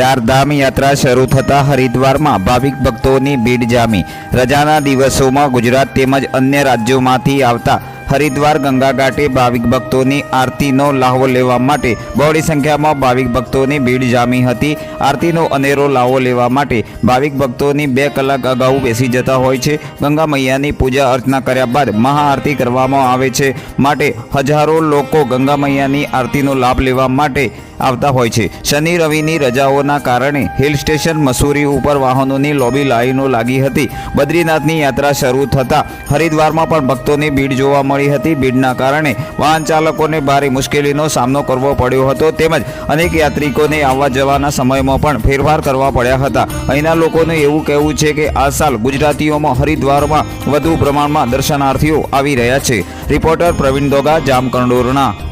ચારધામ યાત્રા શરૂ થતાં હરિદ્વારમાં ભાવિક ભક્તોની ભીડ જામી. રજાના દિવસોમાં ગુજરાત તેમજ અન્ય રાજ્યોમાંથી આવતા હરિદ્વાર ગંગા ઘાટે ભાવિક ભક્તોની આરતીનો લાહવો લેવા માટે બહોળી સંખ્યામાં ભાવિક ભક્તોની ભીડ જામી હતી. આરતીનો અનેરો લાહવો લેવા માટે ભાવિક ભક્તોની બે કલાક અગાઉ બેસી જતા હોય છે. ગંગા મૈયાની પૂજા અર્ચના કર્યા બાદ મહાઆરતી કરવામાં આવે છે. માટે હજારો લોકો ગંગા મૈયાની આરતીનો લાભ લેવા માટે આવતા હોય છે. શનિ રવિની રજાઓના કારણે હિલ સ્ટેશન મસૂરી ઉપર વાહનોની લોબી લાઈનો લાગી હતી. બદ્રીનાથની યાત્રા શરૂ થતાં હરિદ્વારમાં પણ ભક્તોની ભીડ જોવા મળી હતી. ભીડના કારણે વાહન ચાલકોને ભારે મુશ્કેલીનો સામનો કરવો પડ્યો હતો તેમજ અનેક યાત્રિકોને આવવા જવાના સમયમાં પણ ફેરફાર કરવા પડ્યા હતા. અહીંના લોકોનું એવું કહેવું છે કે આ સાલ ગુજરાતીઓમાં હરિદ્વારમાં વધુ પ્રમાણમાં દર્શનાર્થીઓ આવી રહ્યા છે. રિપોર્ટર પ્રવીણ દોગા, જામકંડોરણા.